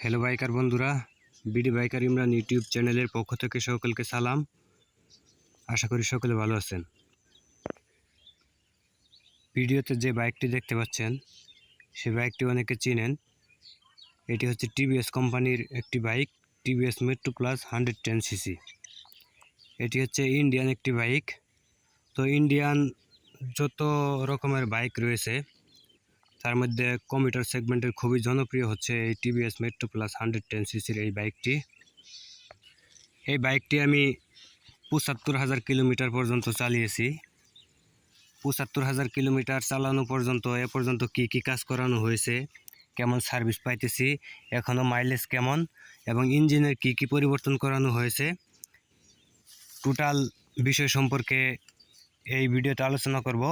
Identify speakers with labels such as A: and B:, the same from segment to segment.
A: Hello biker বন্ধুরা। BD biker Imran YouTube চ্যানেলের পক্ষ থেকে সকলকে সালাম। আশা করি সকলে ভালো আছেন। ভিডিওতে যে বাইকটি দেখতে পাচ্ছেন, সে বাইকটি অনেকে চিনেন। এটি হচ্ছে টিভিএস কোম্পানির একটি bike TVS metro plus hundred ten CC এটি হচ্ছে ইন্ডিয়ান একটি বাইক তো ইন্ডিয়ান যত রকমের বাইক রয়েছে তার মধ্যে কমিউটার সেগমেন্টের খুবই জনপ্রিয় হচ্ছে এই TVS metro plus hundred ten সিসির এই বাইকটি এই বাইকটি আমি পঁচাত্তর হাজার কিলোমিটার পর্যন্ত চালিয়েছি। পঁচাত্তর হাজার কিলোমিটার চালানো পর্যন্ত, এ পর্যন্ত কি কি কাজ করানো হয়েছে, কেমন সার্ভিস পাইতেছি এখনও মাইলেজ কেমন, এবং ইঞ্জিনের কি কি পরিবর্তন করানো হয়েছে টোটাল বিষয় সম্পর্কে এই ভিডিওতে আলোচনা করব।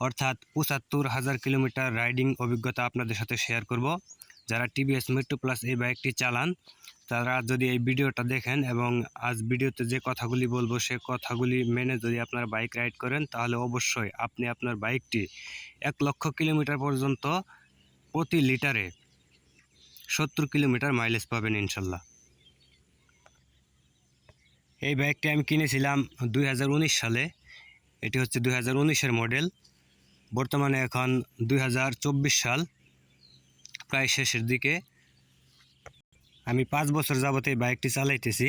A: অর্থাৎ পঁচাত্তর হাজার কিলোমিটার রাইডিং অভিজ্ঞতা আপনাদের সাথে শেয়ার করব। যারা টিভিএস মেট্রো প্লাস এই বাইকটি চালান, তারা যদি এই ভিডিওটা দেখেন এবং আজ ভিডিওতে যে কথাগুলি বলব, সে কথাগুলি মেনে যদি আপনার বাইক রাইড করেন, তাহলে অবশ্যই আপনি আপনার বাইকটি এক লক্ষ কিলোমিটার পর্যন্ত প্রতি লিটারে সত্তর কিলোমিটার মাইলেজ পাবেন ইনশাল্লাহ। এই বাইকটি আমি কিনেছিলাম দুই হাজার উনিশ সালে। এটি হচ্ছে দুই হাজার মডেল বর্তমানে এখন দুই হাজার চব্বিশ সাল। প্রায় শেষের দিকে। আমি পাঁচ বছর যাবত এই বাইকটি চালাইতেছি।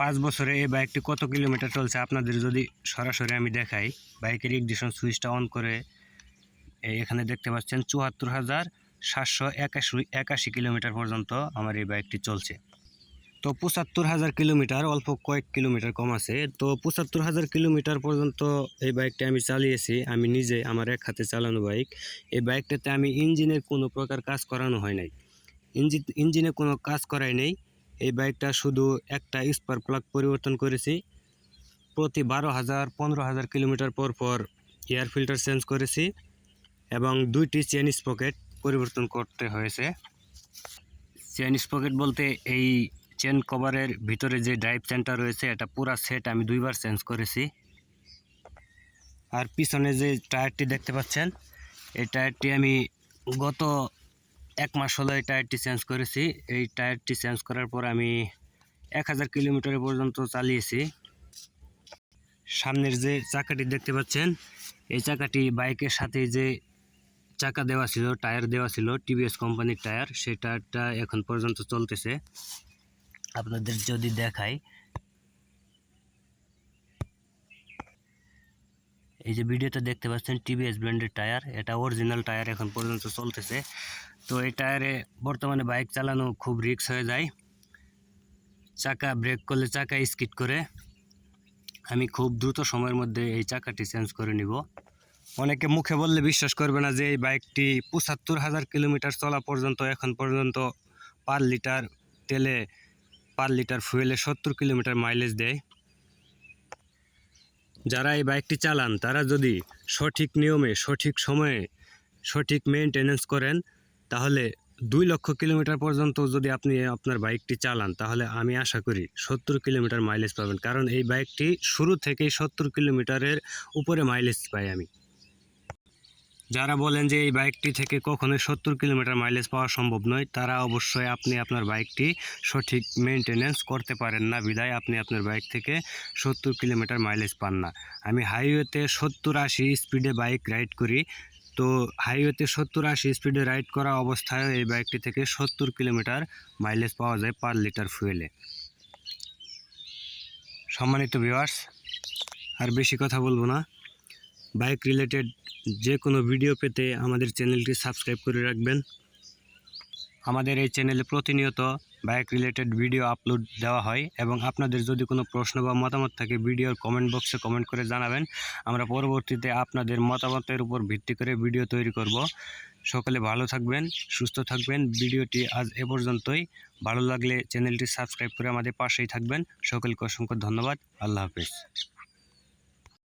A: পাঁচ বছরে এই বাইকটি কত কিলোমিটার চলছে আপনাদের যদি সরাসরি আমি দেখাই। বাইকের ইগনিশন সুইচটা অন করে এখানে দেখতে পাচ্ছেন চুয়াত্তর হাজার সাতশো একাশি একাশি কিলোমিটার পর্যন্ত আমার এই বাইকটি চলছে। তো পঁচাত্তর হাজার কিলোমিটার, অল্প কয়েক কিলোমিটার কম আছে। তো পঁচাত্তর হাজার কিলোমিটার পর্যন্ত এই বাইকটা আমি চালিয়েছি। আমি নিজে আমার এক হাতে চালানো বাইক এই বাইকটাতে আমি ইঞ্জিনের কোনো প্রকার কাজ করানো হয় নাই। ইঞ্জিন, ইঞ্জিনে কোনো কাজ করাই নেই। এই বাইকটা শুধু একটা স্পার প্লাগ পরিবর্তন করেছি। প্রতি বারো হাজার, পনেরো হাজার কিলোমিটার পর পর এয়ার ফিল্টার চেঞ্জ করেছি এবং দুইটি চেন স্পকেট পরিবর্তন করতে হয়েছে। চেন স্পকেট বলতে এই চেন কভারের ভিতরে যে ড্রাইভ চেনটা রয়েছে, এটা পুরা সেট আমি দুইবার চেঞ্জ করেছি। আর পিছনে যে টায়ারটি দেখতে পাচ্ছেন, এই টায়ারটি আমি গত এক মাস হলো এই টায়ারটি চেঞ্জ করেছি। এই টায়ারটি চেঞ্জ করার পর আমি এক হাজার কিলোমিটার পর্যন্ত চালিয়েছি। সামনের যে চাকাটি দেখতে পাচ্ছেন, এই চাকাটি বাইকের সাথে যে চাকা দেওয়া ছিল, টায়ার দেওয়া ছিল টিভিএস কোম্পানির টায়ার, সেই টায়ারটা এখন পর্যন্ত চলতেছে। আপনাদের যদি দেখাই, এই যে ভিডিওতে দেখতে পাচ্ছেন টিভিএস ব্র্যান্ডের টায়ার, এটা অরিজিনাল টায়ার এখন পর্যন্ত চলতেছে। তো এই টায়ারে বর্তমানে বাইক চালানো খুব রিস্ক হয়ে যায়। চাকা ব্রেক করলে চাকা স্কিড করে। আমি খুব দ্রুত সময়ের মধ্যে এই চাকাটি চেঞ্জ করে নিব। অনেকে মুখে বললে বিশ্বাস করবে না যে এই বাইকটি পঁচাত্তর হাজার কিলোমিটার চলা পর্যন্ত, এখন পর্যন্ত পার লিটার তেলে পার লিটার ফুয়েলে সত্তর কিলোমিটার মাইলেজ দেয়। যারা এই বাইকটি চালান, তারা যদি সঠিক নিয়মে, সঠিক সময়ে, সঠিক মেনটেনেন্স করেন, তাহলে দুই লক্ষ কিলোমিটার পর্যন্ত যদি আপনি আপনার বাইকটি চালান, তাহলে আমি আশা করি সত্তর কিলোমিটার মাইলেজ পাবেন। কারণ এই বাইকটি শুরু থেকেই সত্তর কিলোমিটারের উপরে মাইলেজ পাই আমি। যারা বলেন যে এই বাইকটি থেকে কখনোই সত্তর কিলোমিটার মাইলেজ পাওয়া সম্ভব নয়, তারা অবশ্যই আপনি আপনার বাইকটি সঠিক মেনটেনেন্স করতে পারেন না। বিদায় আপনি আপনার বাইক থেকে সত্তর কিলোমিটার মাইলেজ পান না। আমি হাইওয়েতে সত্তর আশি স্পিডে বাইক রাইড করি। তো হাইওয়েতে সত্তর আশি স্পিডে রাইড করা অবস্থায় এই বাইকটি থেকে সত্তর কিলোমিটার মাইলেজ পাওয়া যায় পার লিটার ফুয়েলে সম্মানিত ভিউয়ার্স আর বেশি কথা বলব না। বাইক রিলেটেড যে কোনো ভিডিও পেতে আমাদের চ্যানেলটি সাবস্ক্রাইব করে রাখবেন। আমাদের এই চ্যানেলে প্রতিনিয়ত বাইক রিলেটেড ভিডিও আপলোড দেওয়া হয় এবং আপনাদের যদি কোনো প্রশ্ন বা মতামত থাকে, ভিডিওর কমেন্ট বক্সে কমেন্ট করে জানাবেন। আমরা পরবর্তীতে আপনাদের মতামতের উপর ভিত্তি করে ভিডিও তৈরি করব। সকলে ভালো থাকবেন, সুস্থ থাকবেন। ভিডিওটি আজ এ পর্যন্তই। ভালো লাগলে চ্যানেলটি সাবস্ক্রাইব করে আমাদের পাশেই থাকবেন। সকলকে অসংখ্য ধন্যবাদ। আল্লাহ হাফেজ।